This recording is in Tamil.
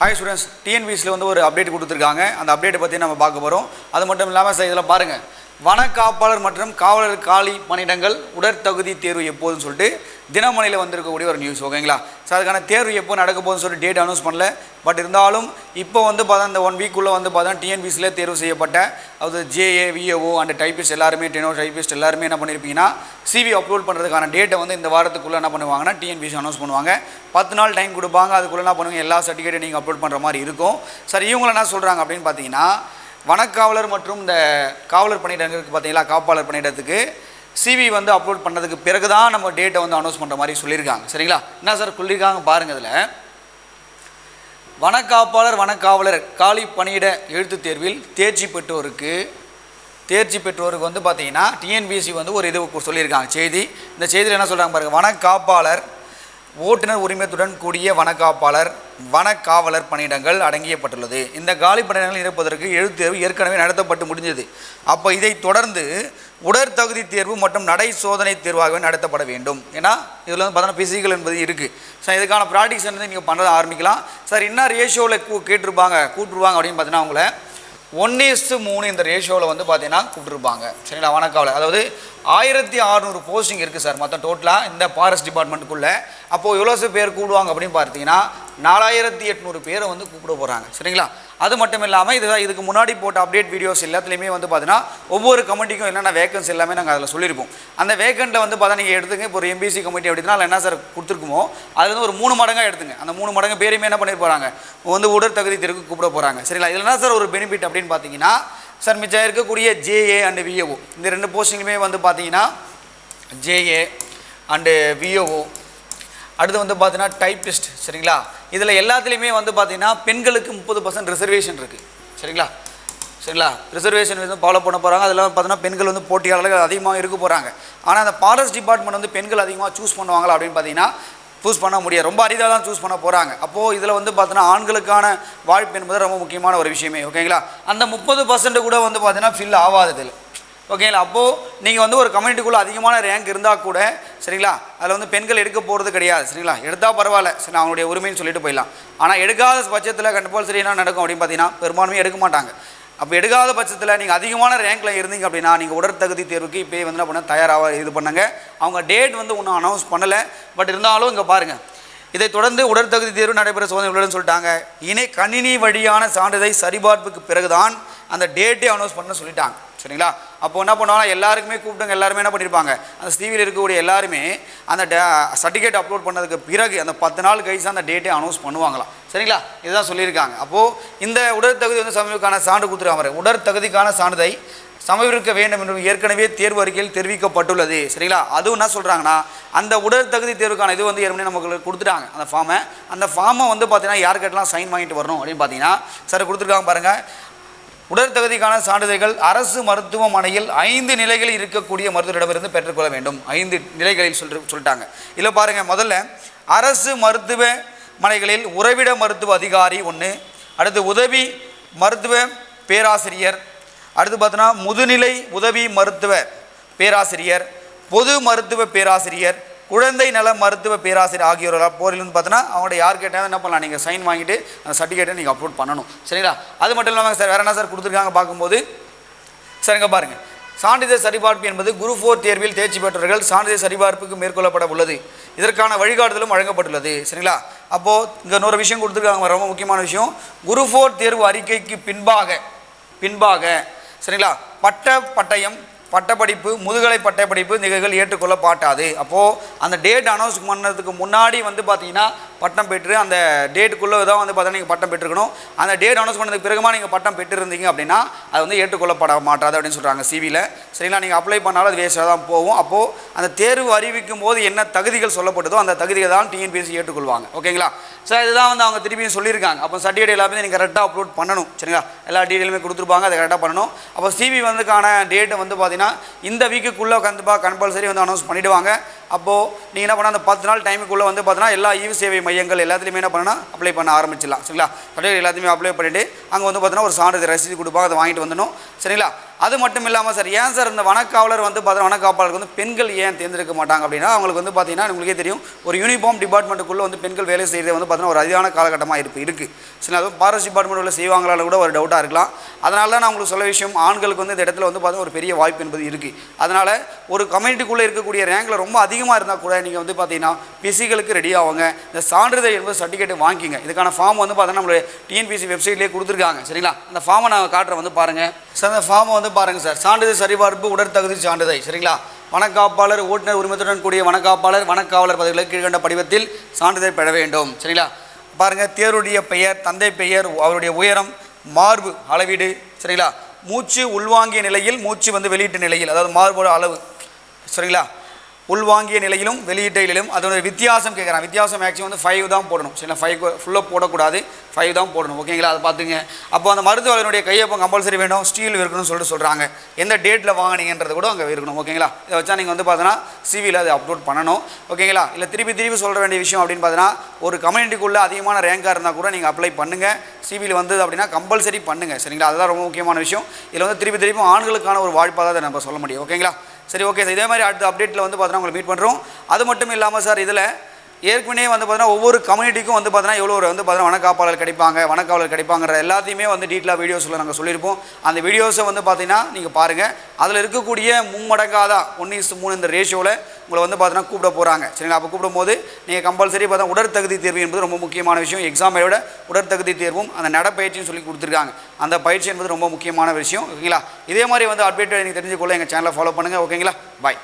ஹாய் ஸ்டூடெண்ட்ஸ் டிஎன்பிஎஸ்சியில் வந்து ஒரு அப்டேட் கொடுத்துருக்காங்க. அந்த அப்டேட்டை பற்றி நம்ம பார்க்க போகிறோம் அது மட்டும் இல்லாமல் சார் இதில் பாருங்கள் வனக்காப்பாளர் மற்றும் காவலர் காலி பணியிடங்கள் உடற்தகுதி தேர்வு எப்போதுன்னு சொல்லிட்டு தினமணியில் வந்திருக்கக்கூடிய ஒரு நியூஸ் ஓகேங்களா ஸோ அதுக்கான தேர்வு எப்போ நடக்க போகுதுன்னு சொல்லிட்டு டேட் அனௌன்ஸ் பண்ணல. பட் இருந்தாலும் இப்போ வந்து பார்த்தா இந்த ஒன் வீக்குள்ளே வந்து பார்த்தா டிஎன்பிசியில் தேர்வு செய்யப்பட்ட அது ஜேஏ விஏஓ அண்ட் டைபிஸ்ட் எல்லாருமே டெனோ டைபிஸ்ட் எல்லாருமே என்ன பண்ணியிருப்பீங்கன்னா சிவி அப்லோட் பண்ணுறதுக்கான டேட்டை வந்து இந்த வாரத்துக்குள்ளே என்ன பண்ணுவாங்கன்னா டிஎன்பிஎஸ்சி அனௌன்ஸ் பண்ணுவாங்க. பத்து நாள் டைம் கொடுப்பாங்க. அதுக்குள்ளே என்ன பண்ணுவாங்க? எல்லா சர்டிஃபிகேட்டையும் நீங்கள் அப்லோட் பண்ணுற மாதிரி இருக்கும். சார் இவங்கள என்ன சொல்கிறாங்க அப்படின்னு பார்த்தீங்கன்னா வனக்காவலர் மற்றும் இந்த காவலர் பணியிடங்களுக்கு பார்த்தீங்களா காப்பாளர் பணியிடத்துக்கு சிவி வந்து அப்லோட் பண்ணதுக்கு பிறகு தான் நம்ம டேட்டை வந்து அனௌன்ஸ் பண்ணுற மாதிரி சொல்லியிருக்காங்க. சரிங்களா? என்ன சார் சொல்லியிருக்காங்க பாருங்கள் இதில் வனக்காப்பாளர் வனக்காவலர் காலி பணியிட எழுத்துத் தேர்வில் தேர்ச்சி பெற்றோருக்கு தேர்ச்சி பெற்றோருக்கு வந்து பார்த்தீங்கன்னா டிஎன்பிஎஸ்சி வந்து ஒரு இது சொல்லியிருக்காங்க. செய்தி. இந்த செய்தியில் என்ன சொல்கிறாங்க பாருங்கள் வனக்காப்பாளர் ஓட்டுநர் உரிமத்துடன் கூடிய வனக்காப்பாளர் வனக்காவலர் பணியிடங்கள் அடங்கியப்பட்டுள்ளது. இந்த காலி பணியிடங்கள் இருப்பதற்கு எழுத்து தேர்வு ஏற்கனவே நடத்தப்பட்டு முடிஞ்சது. அப்போ இதைத் தொடர்ந்து உடற்தகுதி தேர்வு மற்றும் நடை சோதனை தேர்வாகவே நடத்தப்பட வேண்டும். ஏன்னா இதில் வந்து பார்த்தோன்னா பிசிக்கல் என்பது இருக்குது ஸோ இதுக்கான ப்ராக்டிக்ஸ் வந்து நீங்கள் பண்ணுறத ஆரம்பிக்கலாம். சார் என்ன ரேஷியோவில் கூ கேட்டிருப்பாங்க கூட்டுருவாங்க அப்படின்னு பார்த்தீங்கன்னா அவங்கள ஒன் இஸ்டு மூணு இந்த ரேஷியோவில் வந்து பார்த்தீங்கன்னா கூப்பிட்டுருப்பாங்க. சரிங்களா? வணக்காவில் அதாவது ஆயிரத்தி அறநூறு போஸ்டிங் இருக்குது சார் மொத்தம் டோட்டலாக இந்த ஃபாரஸ்ட் டிபார்ட்மெண்ட்டுக்குள்ளே அப்போது எவ்வளோ பேர் கூடுவாங்க அப்படின்னு பார்த்தீங்கன்னா நாலாயிரத்தி எட்நூறு பேரை வந்து கூப்பிட போகிறாங்க சரிங்களா? அது மட்டும் இல்லாமல் இது இதுக்கு முன்னாடி போட்ட அப்டேட் வீடியோஸ் எல்லாத்துலேயுமே வந்து பார்த்தீங்கன்னா ஒவ்வொரு கமிட்டிக்கும் என்னென்ன வேகன்ஸ் எல்லாமே நாங்கள் அதில் சொல்லியிருப்போம். அந்த வேகண்ட்டை வந்து பார்த்தா நீங்கள் எடுத்துங்க. இப்போ ஒரு எம்பிசி கமிட்டி அப்படின்னா அதில் என்ன சார் கொடுத்துருக்குமோ அது வந்து ஒரு மூணு மடங்காக எடுத்துங்க. அந்த மூணு மடங்கு பேருமே என்ன பண்ணிட்டு போகிறாங்க வந்து உடல் தகுதி கூப்பிட போகிறாங்க சரிங்களா? இதில் என்ன சார் ஒரு பெனிஃபிட் அப்படின்னு பார்த்தீங்கன்னா சார் மிச்சம் இருக்கக்கூடிய ஜேஏ அண்டு விஏஓ இந்த ரெண்டு போஸ்டிங்குமே வந்து பார்த்தீங்கன்னா ஜேஏ அண்டு விஏஓ அடுத்து வந்து பார்த்தீங்கன்னா டைப்பிஸ்ட் சரிங்களா? இதில் எல்லாத்துலேயுமே வந்து பார்த்தீங்கன்னா பெண்களுக்கு முப்பது பர்சன்ட் ரிசர்வேஷன் இருக்குது சரிங்களா? சரிங்களா? ரிசர்வேஷன் வந்து ஃபாலோ பண்ண போகிறாங்க அதில் பார்த்தீங்கன்னா பெண்கள் வந்து போட்டியாளர்கள் அதிகமாக இருக்க போகிறாங்க ஆனால் அந்த ஃபாரஸ்ட் டிபார்ட்மெண்ட் வந்து பெண்கள் அதிகமாக சூஸ் பண்ணுவாங்களா அப்படின்னு பார்த்தீங்கன்னா சூஸ் பண்ண முடியாது. ரொம்ப அரிதாக தான் சூஸ் பண்ண போகிறாங்க அப்போது இதில் வந்து பார்த்தீங்கன்னா ஆண்களுக்கான வாய்ப்பு என்பது ரொம்ப முக்கியமான ஒரு விஷயமே ஓகேங்களா அந்த முப்பது பர்சன்ட் கூட வந்து பார்த்தீங்கன்னா ஃபில் ஆகாது இதில் ஓகேங்களா? அப்போது நீங்கள் வந்து ஒரு கம்யூனிட்டிக்குள்ளே அதிகமான ரேங்க் இருந்தால் கூட சரிங்களா? அதில் வந்து பெண்கள் எடுக்க போகிறது கிடையாது சரிங்களா? எடுத்தால் பரவாயில்ல. சரி அவங்களுடைய உரிமைன்னு சொல்லிட்டு போயிடலாம். ஆனால் எடுக்காத பட்சத்தில் கம்பல்சரி என்ன நடக்கும் அப்படின்னு பார்த்தீங்கன்னா பெரும்பான்மையாக எடுக்க மாட்டாங்க. அப்போ எடுக்காத பட்சத்தில் நீங்கள் அதிகமான ரேங்க்கில் இருந்தீங்க அப்படின்னா நீங்கள் உடற்தகுதி தேர்வுக்கு இப்போயே வந்து என்ன பண்ண தயாராக இது பண்ணுங்க. அவங்க டேட் வந்து ஒன்றும் அனௌன்ஸ் பண்ணலை. பட் இருந்தாலும் இங்கே பாருங்கள் இதை தொடர்ந்து உடற்தகுதி தேர்வு நடைபெற சோதனை உள்ளதுன்னு சொல்லிட்டாங்க. இணை கணினி வழியான சான்றிதழை சரிபார்ப்புக்கு பிறகுதான் அந்த டேட்டே அனௌன்ஸ் பண்ண சொல்லிட்டாங்க. சரிங்களா அப்போ என்ன பண்ணுவாங்க எல்லாருக்குமே கூப்பிட்டுங்க எல்லாருமே என்ன பண்ணியிருப்பாங்க அந்த சிவியில் இருக்கக்கூடிய எல்லாருமே அந்த சர்டிஃபிகேட் அப்லோட் பண்ணதுக்கு பிறகு அந்த பத்து நாள் கழிச்சு அந்த டேட்டே அனௌன்ஸ் பண்ணுவாங்களாம். சரிங்களா? இதுதான் சொல்லியிருக்காங்க. அப்போது இந்த உடற்தகுதி வந்து சமீபக்கான சான்று கொடுத்துருக்காங்க உடற்தகுதிக்கான சான்றிதை சமர்ப்பிக்க வேண்டும் என்று ஏற்கனவே தேர்வு அறிக்கையில் தெரிவிக்கப்பட்டுள்ளது. சரிங்களா? அதுவும் என்ன சொல்கிறாங்கன்னா அந்த உடல் தகுதி தேர்வுக்கான இது வந்து ஏற்கனவே நமக்கு கொடுத்துட்டாங்க. அந்த ஃபார்மை அந்த ஃபார்மை வந்து பார்த்தீங்கன்னா யார்கிட்டலாம் சைன் வாங்கிட்டு வரணும் அப்படின்னு பார்த்தீங்கன்னா சார் கொடுத்துருக்காங்க பாருங்கள் உடற்தகுதிக்கான சான்றிதழ்கள் அரசு மருத்துவமனையில் ஐந்து நிலைகளில் இருக்கக்கூடிய மருத்துவரிடமிருந்து பெற்றுக்கொள்ள வேண்டும். ஐந்து நிலைகளில் சொல்லிட்டு சொல்லிட்டாங்க. இதில் பாருங்கள் முதல்ல அரசு மருத்துவமனைகளில் உறவிட மருத்துவ அதிகாரி ஒன்று அடுத்து உதவி மருத்துவ பேராசிரியர் அடுத்து பார்த்தோன்னா முதுநிலை உதவி மருத்துவ பேராசிரியர் பொது மருத்துவ பேராசிரியர் குழந்தை நல மருத்துவ பேராசிரியர் ஆகியோரால் போரில் வந்து பார்த்தோன்னா அவங்கள்ட்ட யார் கேட்டாலும் என்ன பண்ணலாம் நீங்கள் சைன் வாங்கிட்டு அந்த சர்டிஃபிகேட்டை நீங்கள் அப்லோட் பண்ணணும். சரிங்களா? அது மட்டும் இல்லாமல் சார் வேறு என்ன சார் கொடுத்துருக்காங்க பார்க்கும்போது? சரிங்க பாருங்கள் சான்றிதழ் சரிபார்ப்பு என்பது குரு ஃபோர் தேர்வில் தேர்ச்சி பெற்றவர்கள் சான்றிதழ் சரிபார்ப்புக்கு மேற்கொள்ளப்பட உள்ளது. இதற்கான வழிகாட்டுதலும் வழங்கப்பட்டுள்ளது. சரிங்களா? அப்போது இங்கே இன்னொரு விஷயம் கொடுத்துருக்காங்க ரொம்ப முக்கியமான விஷயம். குரு ஃபோர் தேர்வு அறிக்கைக்கு பின்பாக பின்பாக சரிங்களா? பட்ட பட்டயம் பட்டப்படிப்பு முதுகலை பட்டப்படிப்பு நிகழ்கள் ஏற்றுக்கொள்ளப்பட்டாது. அப்போது அந்த டேட் அனௌன்ஸ் பண்ணதுக்கு முன்னாடி வந்து பார்த்திங்கன்னா பட்டம் பெற்று அந்த டேட்டுக்குள்ளே தான் வந்து பார்த்தீங்கன்னா நீங்கள் பட்டம் பெற்றுக்கணும் அந்த டேட் அனௌன்ஸ் பண்ணதுக்கு பிறகுமா நீங்கள் பட்டம் பெற்றிருந்தீங்க அப்படின்னா அது வந்து ஏற்றுக்கொள்ளப்பட மாட்டாது அப்படின்னு சொல்கிறாங்க சிவியில் சரிங்களா? நீங்கள் அப்ளை பண்ணாலும் அது வேஸ்ட்டாக தான் போகும். அப்போது அந்த தேர்வு அறிவிக்கும் போது என்ன தகுதிகள் சொல்லப்பட்டதோ அந்த தகுதியை தான் டிஎன்பிஎஸ்சி ஏற்றுக்கொள்வாங்க. ஓகேங்களா? சார் இதுதான் வந்து அவங்க திருப்பியும் சொல்லியிருக்காங்க. அப்போ சர்டிஃபிகேட் எல்லாமே நீங்கள் கரெக்டாக அப்லோட் பண்ணணும். சரிங்களா? எல்லா டீட்டெயிலுமே கொடுத்துருப்பாங்க அதை கரெக்டாக பண்ணணும். அப்போ சிவி வந்துக்கான டேட்டை வந்து பார்த்தீங்கன்னா இந்த வீக்குக்குள்ளே கண்டிப்பாக கம்பல்சரி வந்து அனௌன்ஸ் பண்ணிவிடுவாங்க அப்போது நீங்கள் என்ன பண்ணால் அந்த பத்து நாள் டைமுக்குள்ளே வந்து பார்த்தீங்கன்னா எல்லா ஈவு சேவை மையங்கள் எல்லாத்துலேயுமே என்ன பண்ணால் அப்ளை பண்ண ஆரம்பிச்சிடலாம். சரிங்களா? சர்டிஃபிகேட் எல்லாத்தையுமே அப்ளை பண்ணிவிட்டு அங்கே வந்து பார்த்தீங்கன்னா ஒரு சான்றிதழ் ரசீது கொடுப்பாங்க அதை வாங்கிட்டு வந்துடணும். சரிங்களா? அது மட்டும் இல்லாமல் சார் ஏன் சார் இந்த வனக்காவலர் வந்து பார்த்தீங்கன்னா வனக்காப்பாளருக்கு வந்து பெண்கள் ஏன் தேர்ந்தெடுக்க மாட்டாங்க அப்படின்னா அவங்களுக்கு வந்து பார்த்தீங்கன்னா உங்களுக்கே தெரியும் ஒரு யூனிஃபார்ம் டிபார்ட்மெண்ட்டுக்குள்ளே வந்து பெண்கள் வேலை செய்கிறது வந்து பார்த்தீங்கன்னா ஒரு அதிகான காலகட்டமாக இருப்பு இருக்குது சரி அதுவும் ஃபாரஸ்ட் டிபார்ட்மெண்ட் செய்வாங்களால கூட ஒரு டவுட்டாக இருக்கலாம். அதனால தான் நான் உங்களுக்கு சொல்ல விஷயம் ஆண்களுக்கு வந்து இந்த இடத்துல வந்து பார்த்தீங்கன்னா ஒரு பெரிய வாய்ப்பு என்பது இருக்குது அதனால் ஒரு கம்யூனிட்டிக்குள்ளே இருக்கக்கூடிய ரேங்கில் ரொம்ப அதிகமாக இருந்தால் கூட நீங்கள் வந்து பார்த்தீங்கன்னா பிசிகளுக்கு ரெடி ஆகுங்க இந்த சான்றிதழ் என்பது சர்டிஃபிகேட் வாங்கிங்க. இதுக்கான ஃபார்ம் வந்து பார்த்தீங்கன்னா நம்மளுடைய டிஎன்பிசி வெப்சைட்லேயே கொடுத்துருக்காங்க. சரிங்களா? அந்த ஃபார்மை நான் காட்டுற வந்து பாருங்கள் சார் அந்த ஃபார்மை வந்து பாருங்கள் சார். சான்றிதழ் சரிபார்ப்பு உடற்தகுதி சான்றிதழ். சரிங்களா? வனக்காப்பாளர் ஓட்டுநர் உரிமத்துடன் கூடிய வனக்காப்பாளர் வனக்காவலர் பதவிகளை கீழ்கண்ட படிவத்தில் சான்றிதழ் பெற வேண்டும். சரிங்களா? பாருங்கள் தேருடைய பெயர் தந்தை பெயர் அவருடைய உயரம் மார்பு அளவீடு. சரிங்களா? மூச்சு உள்வாங்கிய நிலையில் மூச்சு வந்து வெளியிட்ட நிலையில் அதாவது மார்போட அளவு. சரிங்களா? உள்வாங்கிய நிலையிலும் வெளியீட்டையிலும் அதோட வித்தியாசம் கேட்குறான். வித்தியாசம் மேக்ஸிமம் வந்து ஃபைவ் தான் போடணும். சரிங்களா ஃபைவ் ஃபுல்லாக போடக்கூடாது. ஃபைவ் தான் போடணும். ஓகேங்களா அதை பார்த்துங்க. அப்போ அந்த மருத்துவர்களுடைய கையொப்பம் கம்பல்சரி வேணும். ஸ்டீல் இருக்கணும்னு சொல்லிட்டு சொல்கிறாங்க எந்த டேட்டில் வாங்கினீங்கன்றது கூட அங்கே இருக்கணும். ஓகேங்களா இதை வச்சா நீங்கள் வந்து பார்த்தீங்கன்னா சிவியில் அதை அப்லோட் பண்ணணும். ஓகேங்களா இல்லை திருப்பி திருப்பி சொல்ல வேண்டிய விஷயம் அப்படின்னு பார்த்தீங்கன்னா ஒரு கம்யூனிட்டிக்குள்ளே அதிகமான ரேங்காக இருந்தால் கூட நீங்கள் அப்ளை பண்ணுங்கள் சிவியில் வந்தது அப்படின்னா கம்பல்சரி பண்ணுங்கள் சரிங்களா? அதுதான் ரொம்ப முக்கியமான விஷயம். இதில் வந்து திருப்பி திருப்பி ஆண்களுக்கான ஒரு வாய்ப்பாக தான் நம்ம சொல்ல முடியும். ஓகேங்களா சரி ஓகே சார் இதே மாதிரி அடுத்த அப்டேட்டில் வந்து பார்த்தோன்னா உங்களை மீட் பண்ணுறோம் அது மட்டும் இல்லாமல் சார் இதில் ஏற்கனவே வந்து பார்த்தீங்கன்னா ஒவ்வொரு கம்யூனிட்டிக்கும் வந்து பார்த்தீங்கன்னா எவ்வளோ ஒரு வந்து பார்த்தீங்கன்னா வனக்காப்பாளர் கிடைப்பாங்க வனக்காவலர் கிடைப்பாங்கிற எல்லாத்தையுமே வந்து டீட்டெயிலாக வீடியோஸில் நாங்கள் சொல்லியிருப்போம். அந்த வீடியோஸை வந்து பார்த்தீங்கன்னா நீங்கள் பாருங்கள் அதில் இருக்கக்கூடிய மும்மடங்காக ஒன்று இஸ் மூணு இந்த ரேஷியோவில் உங்களை வந்து பார்த்தீங்கன்னா கூப்பிட போகிறாங்க சரிங்களா அப்போ கூப்பிடும்போது நீங்கள் கம்பல்சரி பார்த்தா உடற்தகுதி தேர்வு என்பது ரொம்ப முக்கியமான விஷயம். எக்ஸாமை விட உடற்தகுதி தேர்வும் அந்த நடப்பயிற்சியும் சொல்லி கொடுத்துருக்காங்க. அந்த பயிற்சி என்பது ரொம்ப முக்கியமான விஷயம். ஓகேங்களா? இதே மாதிரி வந்து அப்டேட் நீங்கள் தெரிஞ்சுக்கொள்ள எங்கள் சேனலை ஃபாலோ பண்ணுங்கள் ஓகேங்களா? பாய்